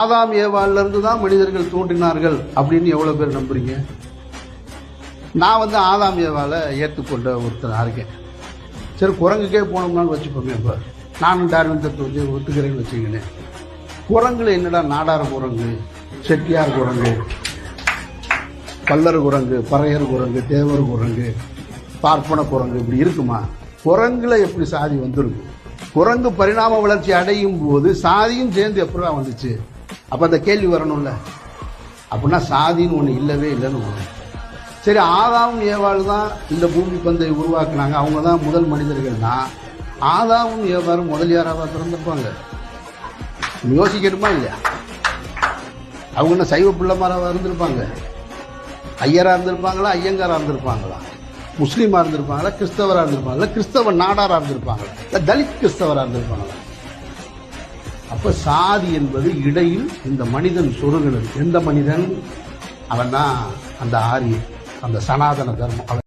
ஆதாம் ஏவாலிருந்து தான் மனிதர்கள் தோன்றினார்கள் அப்படின்னு எவ்வளோ பேர் நம்புறீங்க? நான் வந்து ஆதாம் ஏவால ஏற்றுக்கொண்ட ஒருத்தராக இருக்கேன் சரி குரங்குக்கே போனோம்னாலும் வச்சுப்போமே இப்போ. நானும் டார்வின் தத்துவத்தை ஒத்துக்கிறேன்னு வச்சுக்கினேன் குரங்குல என்னடா நாடார் குரங்கு செட்டியார் குரங்கு பல்லர் குரங்கு பறையர் குரங்கு தேவர் குரங்கு பார்ப்பன குரங்கு இப்படி இருக்குமா? குரங்குல எப்படி சாதி வந்துருக்கு குரங்கு பரிணாம வளர்ச்சி அடையும் போது சாதியும் சேர்ந்து எப்படா வந்துச்சு? அப்போ அந்த கேள்வி வரணும்ல. அப்படின்னா சாதின்னு ஒன்று இல்லவே இல்லைன்னு ஒன்று சரி ஆதாவும் ஏவாள் தான் இந்த பூமி பந்தை உருவாக்குனாங்க. அவங்க தான் முதல் மனிதர்கள்னா ஆதாவும் ஏவாரும் முதலியாராவா பிறந்திருப்பாங்க? யோசிக்கணுமா இல்லையா? அவங்க என்ன சைவ பிள்ளைமாராக இருந்திருப்பாங்க? ஐயராக இருந்திருப்பாங்களா? ஐயங்காராக இருந்திருப்பாங்களா? முஸ்லீமாக இருந்திருப்பாங்களா? கிறிஸ்தவராக இருந்திருப்பாங்களா? கிறிஸ்தவ நாடாராக இருந்திருப்பாங்களா? இல்லை தலித் கிறிஸ்தவராக இருந்திருப்பாங்களா? அப்ப சாதி என்பது இடையில் இந்த மனிதன் சொருகிறது எந்த மனிதன்? அவன் தான் அந்த ஆரியன் அந்த சனாதன தர்மம்.